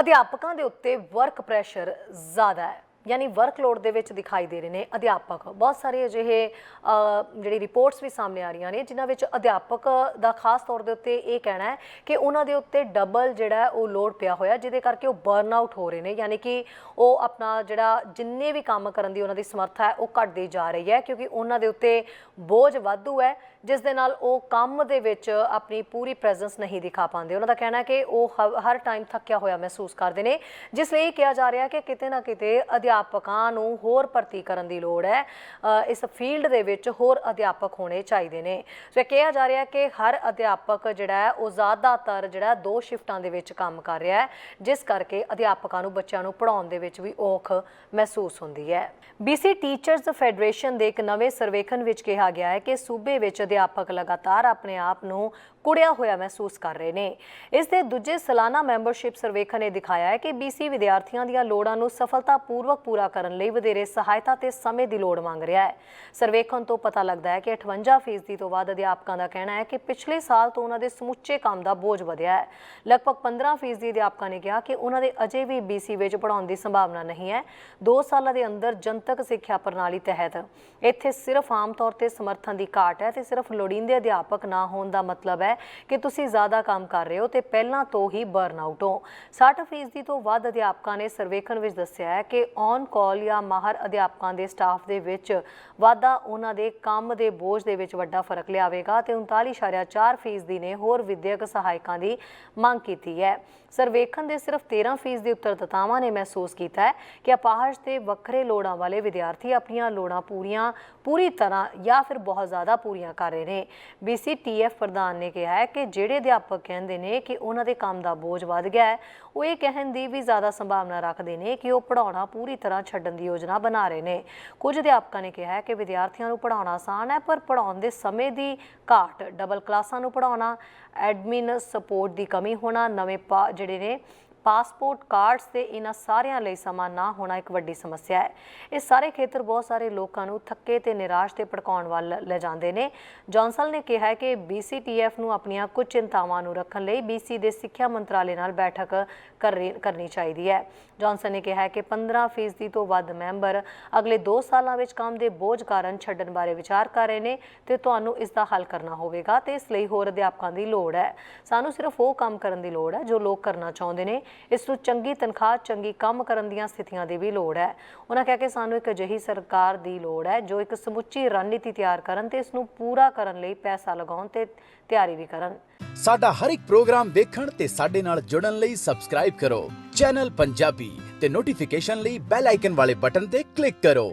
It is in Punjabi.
ਅਧਿਆਪਕਾਂ ਦੇ ਉੱਤੇ ਵਰਕ ਪ੍ਰੈਸ਼ਰ ਜ਼ਿਆਦਾ ਹੈ। ਯਾਨੀ ਵਰਕਲੋਡ ਦੇ ਵਿੱਚ ਦਿਖਾਈ ਦੇ ਰਹੇ ਨੇ ਅਧਿਆਪਕ। ਬਹੁਤ ਸਾਰੇ ਅਜਿਹੇ ਜਿਹੜੀ ਰਿਪੋਰਟਸ ਵੀ ਸਾਹਮਣੇ ਆ ਰਹੀਆਂ ਨੇ, ਜਿਨ੍ਹਾਂ ਵਿੱਚ ਅਧਿਆਪਕ ਦਾ ਖਾਸ ਤੌਰ ਦੇ ਉੱਤੇ ਇਹ ਕਹਿਣਾ ਹੈ ਕਿ ਉਹਨਾਂ ਦੇ ਉੱਤੇ ਡਬਲ ਜਿਹੜਾ ਉਹ ਲੋਡ ਪਿਆ ਹੋਇਆ, ਜਿਹਦੇ ਕਰਕੇ ਉਹ ਬਰਨ ਆਊਟ ਹੋ ਰਹੇ ਨੇ। ਯਾਨੀ ਕਿ ਉਹ ਆਪਣਾ ਜਿਹੜਾ ਜਿੰਨੇ ਵੀ ਕੰਮ ਕਰਨ ਦੀ ਉਹਨਾਂ ਦੀ ਸਮਰੱਥਾ ਹੈ, ਉਹ ਘਟਦੀ ਜਾ ਰਹੀ ਹੈ, ਕਿਉਂਕਿ ਉਹਨਾਂ ਦੇ ਉੱਤੇ ਬੋਝ ਵਾਧੂ ਹੈ, ਜਿਸ ਦੇ ਨਾਲ ਉਹ ਕੰਮ ਦੇ ਵਿੱਚ ਆਪਣੀ ਪੂਰੀ ਪ੍ਰੈਜ਼ੈਂਸ ਨਹੀਂ ਦਿਖਾ ਪਾਉਂਦੇ। ਉਹਨਾਂ ਦਾ ਕਹਿਣਾ ਹੈ ਕਿ ਉਹ ਹ- ਹਰ ਟਾਈਮ ਥੱਕਿਆ ਹੋਇਆ ਮਹਿਸੂਸ ਕਰਦੇ ਨੇ। ਜਿਸ ਲਈ ਕਿਹਾ ਜਾ ਰਿਹਾ ਕਿ ਕਿਤੇ ਨਾ ਕਿਤੇ ਅਧਿਆਪਕਾਂ ਅਧਿਆਪਕਾਂ ਨੂੰ ਹੋਰ ਭਰਤੀ ਕਰਨ ਦੀ ਲੋੜ ਹੈ। ਇਸ ਫੀਲਡ ਦੇ ਵਿੱਚ ਹੋਰ ਅਧਿਆਪਕ ਹੋਣੇ ਚਾਹੀਦੇ ਨੇ। ਸੋ ਇਹ ਕਿਹਾ ਜਾ ਰਿਹਾ ਕਿ ਹਰ ਅਧਿਆਪਕ ਜਿਹੜਾ ਹੈ, ਉਹ ਜ਼ਿਆਦਾਤਰ ਜਿਹੜਾ ਦੋ ਸ਼ਿਫਟਾਂ ਦੇ ਵਿੱਚ ਕੰਮ ਕਰ ਰਿਹਾ ਹੈ, ਜਿਸ ਕਰਕੇ ਅਧਿਆਪਕਾਂ ਨੂੰ ਬੱਚਿਆਂ ਨੂੰ ਪੜ੍ਹਾਉਣ ਦੇ ਵਿੱਚ ਵੀ ਔਖ ਮਹਿਸੂਸ ਹੁੰਦੀ ਹੈ। BC ਟੀਚਰਸ ਫੈਡਰੇਸ਼ਨ ਦੇ ਇੱਕ ਨਵੇਂ ਸਰਵੇਖਣ ਵਿੱਚ ਕਿਹਾ ਗਿਆ ਹੈ ਕਿ ਸੂਬੇ ਵਿੱਚ ਅਧਿਆਪਕ ਲਗਾਤਾਰ ਆਪਣੇ ਆਪ ਨੂੰ ਕੁੜਿਆ ਹੋਇਆ ਮਹਿਸੂਸ ਕਰ ਰਹੇ ਨੇ। ਇਸ ਦੇ ਦੂਜੇ ਸਾਲਾਨਾ ਮੈਂਬਰਸ਼ਿਪ ਸਰਵੇਖਣ ਨੇ ਦਿਖਾਇਆ ਹੈ ਕਿ BC ਵਿਦਿਆਰਥੀਆਂ ਦੀਆਂ ਲੋੜਾਂ ਨੂੰ ਸਫਲਤਾਪੂਰਵਕ ਪੂਰਾ ਕਰਨ ਲਈ ਵਧੇਰੇ ਸਹਾਇਤਾ ਤੇ ਸਮੇਂ ਦੀ ਲੋੜ ਮੰਗ ਰਿਹਾ ਹੈ। ਸਰਵੇਖਣ ਤੋਂ ਪਤਾ ਲੱਗਦਾ ਹੈ ਕਿ 58% ਤੋਂ ਵੱਧ ਅਧਿਆਪਕਾਂ ਦਾ ਕਹਿਣਾ ਹੈ ਕਿ ਪਿਛਲੇ ਸਾਲ ਤੋਂ ਉਹਨਾਂ ਦੇ ਸਮੁੱਚੇ ਕੰਮ ਦਾ ਬੋਝ ਵਧਿਆ ਹੈ। ਲਗਭਗ 15% ਅਧਿਆਪਕਾਂ ਨੇ ਕਿਹਾ ਕਿ ਉਹਨਾਂ ਦੇ ਅਜੇ ਵੀ BC ਵਿੱਚ ਪੜਾਉਣ ਦੀ ਸੰਭਾਵਨਾ ਨਹੀਂ ਹੈ। 2 ਸਾਲਾਂ ਦੇ ਅੰਦਰ ਜਨਤਕ ਸਿੱਖਿਆ ਪ੍ਰਣਾਲੀ ਤਹਿਤ ਇੱਥੇ ਸਿਰਫ ਆਮ ਤੌਰ ਤੇ ਸਮਰਥਨ ਦੀ ਘਾਟ ਹੈ ਤੇ ਸਿਰਫ ਲੋੜੀਂਦੇ ਅਧਿਆਪਕ ਨਾ ਹੋਣ ਦਾ ਮਤਲਬ ਹੈ ਕਿ ਤੁਸੀਂ ਜ਼ਿਆਦਾ ਕੰਮ ਕਰ ਰਹੇ ਹੋ ਤੇ ਪਹਿਲਾਂ ਤੋਂ ਹੀ ਬਰਨ ਆਊਟ ਹੋ 60% ਤੋਂ ਵੱਧ ਅਧਿਆਪਕਾਂ ਨੇ ਸਰਵੇਖਣ ਵਿੱਚ ਦੱਸਿਆ ਹੈ ਕਿ ਔਨ ਕਾਲ ਜਾਂ ਮਾਹਰ ਅਧਿਆਪਕਾਂ ਦੇ ਸਟਾਫ ਦੇ ਵਿੱਚ ਵਾਧਾ, ਉਹਨਾਂ ਦੇ ਕੰਮ ਦੇ ਬੋਝ ਦੇ ਵਿੱਚ ਵੱਡਾ ਫ਼ਰਕ ਲਿਆਵੇਗਾ ਤੇ 39.4% ਨੇ ਹੋਰ ਵਿਦਿਅਕ ਸਹਾਇਕਾਂ ਦੀ ਮੰਗ ਕੀਤੀ ਹੈ। ਸਰਵੇਖਣ ਦੇ ਸਿਰਫ 13% ਦੇ ਉੱਤਰਦਾਤਾਵਾਂ ਨੇ ਮਹਿਸੂਸ ਕੀਤਾ ਹੈ ਕਿ ਅਪਾਹਜ ਤੇ ਵੱਖਰੇ ਲੋੜਾਂ ਵਾਲੇ ਵਿਦਿਆਰਥੀ ਆਪਣੀਆਂ ਲੋੜਾਂ ਪੂਰੀਆਂ, ਪੂਰੀ ਤਰ੍ਹਾਂ ਜਾਂ ਫਿਰ ਬਹੁਤ ਜ਼ਿਆਦਾ ਪੂਰੀਆਂ ਕਰ ਰਹੇ ਨੇ। BCTF ਪ੍ਰਧਾਨ ਨੇ ਕਿਹਾ ਹੈ ਕਿ ਜਿਹੜੇ ਅਧਿਆਪਕ ਕਹਿੰਦੇ ਨੇ ਕਿ ਉਹਨਾਂ ਦੇ ਕੰਮ ਦਾ ਬੋਝ ਵੱਧ ਗਿਆ ਹੈ, ਉਹ ਇਹ ਕਹਿਣ ਦੀ ਵੀ ਜ਼ਿਆਦਾ ਸੰਭਾਵਨਾ ਰੱਖਦੇ ਨੇ ਕਿ ਉਹ ਪੜਾਉਣਾ ਪੂਰੀ ਤਰ੍ਹਾਂ ਛੱਡਣ ਦੀ ਯੋਜਨਾ ਬਣਾ ਰਹੇ ਨੇ। ਕੁਝ ਅਧਿਆਪਕਾਂ ਨੇ ਕਿਹਾ ਹੈ ਕਿ ਵਿਦਿਆਰਥੀਆਂ ਨੂੰ ਪੜਾਉਣਾ ਆਸਾਨ ਹੈ, ਪਰ ਪੜਾਉਣ ਦੇ ਸਮੇਂ ਦੀ ਘਾਟ, ਡਬਲ ਕਲਾਸਾਂ ਨੂੰ ਪੜਾਉਣਾ ਐਡਮਿਨ ਸਪੋਰਟ ਦੀ ਕਮੀ ਹੋਣਾ, ਨਵੇਂ ਪਾ- ਜਿਹੜੇ ਨੇ ਪਾਸਪੋਰਟ ਕਾਰਡਸ ਤੇ ਇਹਨਾਂ ਸਾਰਿਆਂ ਲਈ ਸਮਾਂ ਨਾ ਹੋਣਾ ਇੱਕ ਵੱਡੀ ਸਮੱਸਿਆ ਹੈ। ਇਹ ਸਾਰੇ ਖੇਤਰ ਬਹੁਤ ਸਾਰੇ ਲੋਕਾਂ ਨੂੰ ਥੱਕੇ ਤੇ ਨਿਰਾਸ਼ ਤੇ ਭੜਕਾਉਣ ਵੱਲ ਲੈ ਜਾਂਦੇ ਨੇ। ਜੌਨਸਨ ਨੇ ਕਿਹਾ ਹੈ ਕਿ BCTF ਨੂੰ ਆਪਣੀਆਂ ਕੁਝ ਚਿੰਤਾਵਾਂ ਨੂੰ ਰੱਖਣ ਲਈ BC ਦੇ ਸਿੱਖਿਆ ਮੰਤਰਾਲੇ ਨਾਲ ਬੈਠਕ ਕਰਨੀ ਕਰਨੀ ਚਾਹੀਦੀ ਹੈ। ਜੌਨਸਨ ਨੇ ਕਿਹਾ ਕਿ 15% ਤੋਂ ਵੱਧ ਮੈਂਬਰ ਅਗਲੇ 2 ਸਾਲਾਂ ਵਿੱਚ ਕੰਮ ਦੇ ਬੋਝ ਕਾਰਨ ਛੱਡਣ ਬਾਰੇ ਵਿਚਾਰ ਕਰ ਰਹੇ ਨੇ ਤੇ ਤੁਹਾਨੂੰ ਇਸ ਦਾ ਹੱਲ ਕਰਨਾ ਹੋਵੇਗਾ ਤੇ ਇਸ ਲਈ ਹੋਰ ਅਧਿਆਪਕਾਂ ਦੀ ਲੋੜ ਹੈ। ਸਾਨੂੰ ਸਿਰਫ ਉਹ ਕੰਮ ਕਰਨ ਦੀ ਲੋੜ ਹੈ ਜੋ ਲੋਕ ਕਰਨਾ ਚਾਹੁੰਦੇ ਨੇ। ਇਸ ਨੂੰ ਚੰਗੀ ਤਨਖਾਹ, ਚੰਗੀ ਕੰਮ ਕਰਨ ਦੀਆਂ ਸਥਿਤੀਆਂ ਦੀ ਵੀ ਲੋੜ ਹੈ। ਉਹਨਾਂ ਕਿਹਾ ਕਿ ਸਾਨੂੰ ਇੱਕ ਅਜਿਹੀ ਸਰਕਾਰ ਦੀ ਲੋੜ ਹੈ ਜੋ ਇੱਕ ਸਮੁੱਚੀ ਰਣਨੀਤੀ ਤਿਆਰ ਕਰਨ ਤੇ ਇਸ ਨੂੰ ਪੂਰਾ ਕਰਨ ਲਈ ਪੈਸਾ ਲਗਾਉਣ ਤੇ ਤਿਆਰੀ ਵੀ ਕਰਨ। ਸਾਡਾ ਹਰ ਇੱਕ ਪ੍ਰੋਗਰਾਮ ਦੇਖਣ ਤੇ ਸਾਡੇ ਨਾਲ ਜੁੜਨ ਲਈ ਸਬਸਕ੍ਰਾਈਬ ਕਰੋ। ਚੈਨਲ ਪੰਜਾਬੀ ਤੇ ਨੋਟੀਫਿਕੇਸ਼ਨ ਲਈ ਬੈਲ ਆਈਕਨ ਵਾਲੇ ਬਟਨ ਤੇ ਕਲਿੱਕ ਕਰੋ।